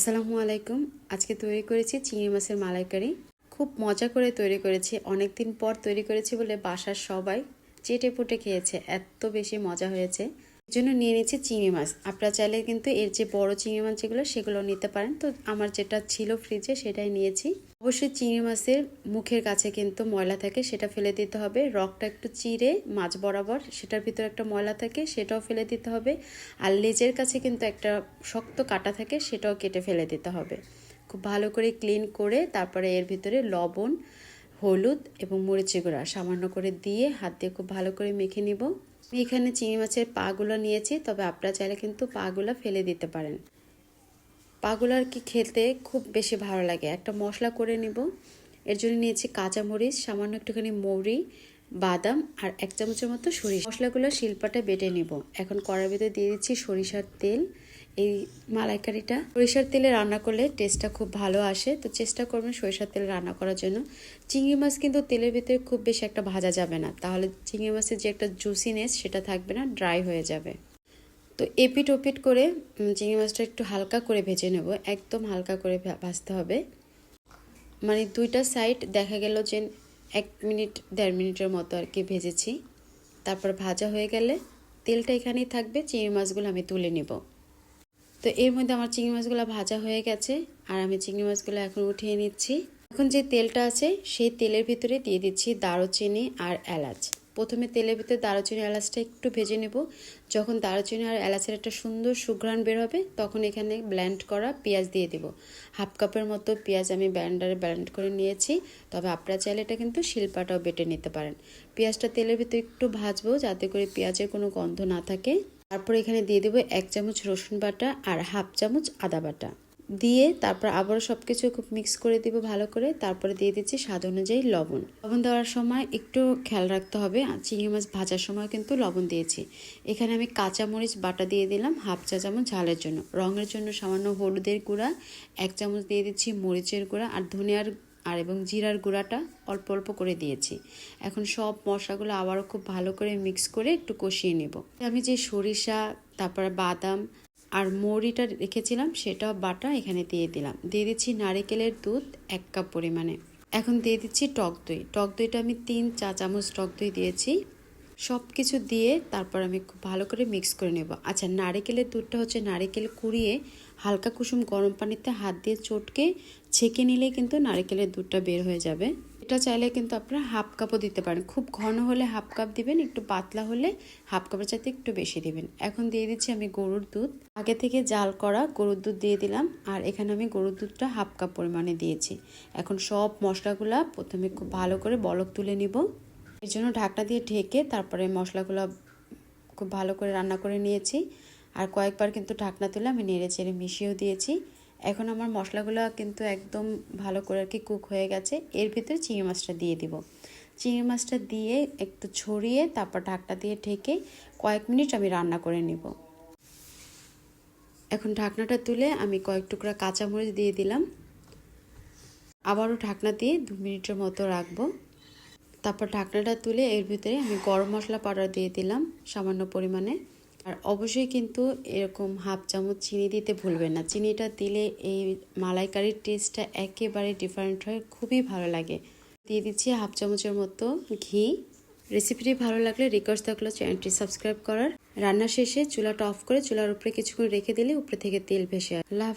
আসসালামু আলাইকুম। আজকে তৈরি করেছি চিংড়ি মাছের মালাইকারি। খুব মজা করে তৈরি করেছি। অনেক দিন পর তৈরি করেছি বলে বাসার সবাই চেটে পুটে খেয়েছে। এত বেশি মজা হয়েছে। জন্য নিয়ে নিয়েছি চিংড়ি মাছ। আপনারা চাইলে কিন্তু এর যে বড় চিংড়ি মাছ যেগুলো সেগুলো নিতে পারেন। তো আমার যেটা ছিল ফ্রিজে সেটাই নিয়েছি। অবশ্যই চিংড়ি মাছের মুখের কাছে কিন্তু ময়লা থাকে, সেটা ফেলে দিতে হবে। রকটা একটু চিড়ে, মাছ বরাবর সেটার ভিতরে একটা ময়লা থাকে, সেটাও ফেলে দিতে হবে। আর লেজের কাছে কিন্তু একটা শক্ত কাটা থাকে, সেটাও কেটে ফেলে দিতে হবে। খুব ভালো করে ক্লিন করে তারপরে এর ভিতরে লবণ হলুদ এবং মরিচি গুঁড়া সামান্য করে দিয়ে হাত দিয়ে খুব ভালো করে মেখে নিব। এখানে চিংড়ি মাছের পাগুলো নিয়েছি, তবে আপনারা চাইলে কিন্তু পাগুলো ফেলে দিতে পারেন। পাগুলো আর কি খেতে খুব বেশি ভালো লাগে। একটা মশলা করে নিব। এর জন্য নিয়েছি কাঁচামরিচ সামান্য একটুখানি মৌরি, বাদাম আর এক চামচের মতো সরিষা। মশলাগুলো শিল্পাটা বেটে নিব। এখন কড়ার ভিতরে দিয়ে দিচ্ছি সরিষার তেল। এই মালাইকারিটা। সরিষার তেলে রান্না করলে টেস্টটা খুব ভালো আসে। তো চেষ্টা করবেন সরিষার তেলে রান্না করার জন্য। চিংড়ি মাছ কিন্তু তেলের ভিতরে খুব বেশি একটা ভাজা যাবে না। তাহলে চিংড়ি মাছের যে একটা জুসিনেস সেটা থাকবে না ড্রাই হয়ে যাবে। তো এপিট ওপিট করে চিংড়ি মাছটা একটু হালকা করে ভেজে নেব। একদম হালকা করে ভাজতে হবে। মানে দুইটা সাইড দেখা গেল যে এক মিনিট, দেড় মিনিটের মতো আর কি ভেজেছি। তারপর ভাজা হয়ে গেলে তেলটা এখানেই থাকবে। চিংড়ি মাছগুলো আমি তুলে নেব। তো এর মধ্যে আমার চিংড়ি মাছগুলো ভাজা হয়ে গেছে, আর আমি চিংড়ি মাছগুলো এখন উঠিয়ে নিচ্ছি। এখন যে তেলটা আছে, সেই তেলের ভিতরে দিয়ে দিচ্ছি দারুচিনি আর এলাচ। প্রথমে তেলের ভিতরে দারুচিনি এলাচটা একটু ভেজে নেব। যখন দারুচিনি আর এলাচের একটা সুন্দর সুঘ্রাণ বের হবে, তখন এখানে ব্ল্যান্ড করা পেঁয়াজ দিয়ে দেব। হাফ কাপের মতো পেঁয়াজ আমি ব্ল্যান্ডারে ব্ল্যান্ড করে নিয়েছি। তবে আপনারা চাইলে এটা কিন্তু শিল্পাটাও বেটে নিতে পারেন। পেঁয়াজটা তেলের ভিতরে একটু ভাজবো, যাতে করে পেঁয়াজের কোনো গন্ধ না থাকে। তারপর এখানে দিয়ে দেবো এক চামচ রসুন বাটা আর হাফ চামচ আদা বাটা। দিয়ে তারপর আবারও সব কিছু খুব মিক্স করে দিব ভালো করে। তারপরে দিয়ে দিচ্ছি স্বাদ অনুযায়ী লবণ। লবণ দেওয়ার সময় একটু খেয়াল রাখতে হবে। চিংড়ি মাছ ভাজার সময় কিন্তু লবণ দিয়েছি। এখানে আমি কাঁচা মরিচ বাটা দিয়ে দিলাম হাফ চা চামচ ঝালের জন্য। রঙের জন্য সামান্য হলুদের গুঁড়া, এক চামচ দিয়ে দিচ্ছি মরিচের গুঁড়া আর ধনিয়ার আর এবং জিরার গুঁড়াটা অল্প অল্প করে দিয়েছি। এখন সব মশলাগুলো আবারও খুব ভালো করে মিক্স করে একটু কষিয়ে নেব। আমি যে সরিষা, তারপর বাদাম আর মৌরিটা রেখেছিলাম সেটা বাটা এখানে দিয়ে দিলাম। দিয়ে দিচ্ছি নারিকেলের দুধ এক কাপ পরিমাণে। এখন দিয়ে দিচ্ছি টক দই। টক দইটা আমি তিন চা চামচ টক দই দিয়েছি। সব কিছু দিয়ে তারপর আমি খুব ভালো করে মিক্স করে নেব। আচ্ছা নারিকেলের দুধটা হচ্ছে নারিকেল কুড়িয়ে হালকা কুসুম গরম পানিতে হাত দিয়ে চটকে ছেঁকে নিলে কিন্তু নারিকেলের দুধটা বের হয়ে যাবে। এটা চাইলে কিন্তু আপনারা হাফ কাপও দিতে পারেন। খুব ঘন হলে হাফ কাপ দিবেন, একটু পাতলা হলে হাফ কাপের চাইতে একটু বেশি দিবেন। এখন দিয়ে দিচ্ছি আমি গরুর দুধ। আগে থেকে জাল করা গরুর দুধ দিয়ে দিলাম আর এখানে আমি গরুর দুধটা হাফ কাপ পরিমাণে দিয়েছি। এখন সব মশলাগুলা প্রথমে খুব ভালো করে বলক তুলে নিব। এর জন্য ঢাকনা দিয়ে ঢেকে তারপরে মশলাগুলো খুব ভালো করে রান্না করে নিয়েছি। আর কয়েকবার কিন্তু ঢাকনা তুলে আমি নেড়ে চেড়ে মিশিয়েও দিয়েছি। এখন আমার মশলাগুলো কিন্তু একদম ভালো করে আর কি কুক হয়ে গেছে। এর ভিতরে চিংড়ি মাছটা দিয়ে দিব। চিংড়ি মাছটা দিয়ে একটু ছড়িয়ে তারপর ঢাকনা দিয়ে ঢেকে কয়েক মিনিট আমি রান্না করে নিব। এখন ঢাকনাটা তুলে আমি কয়েক টুকরা কাঁচামরিচ দিয়ে দিলাম। আবারও ঢাকনা দিয়ে দু মিনিটের মতো রাখব। তারপর ঢাকনাটা তুলে এর ভিতরে আমি গরম মশলা পাউডার দিয়ে দিলাম সামান্য পরিমাণে। আর অবশ্যই কিন্তু এরকম হাফ চামচ চিনি দিতে ভুলবেন না। চিনিটা দিলে এই মালাইকারির টেস্টটা একেবারে ডিফারেন্ট হয়, খুবই ভালো লাগে। দিয়ে দিচ্ছি হাফ চামচের মতো ঘি। রেসিপিটি ভালো লাগলে রিকোয়েস্ট থাকল চ্যানেলটি সাবস্ক্রাইব করার। রান্না শেষে চুলাটা অফ করে চুলার উপরে কিছুক্ষণ রেখে দিলে উপরে থেকে তেল ভেসে আল্লাহ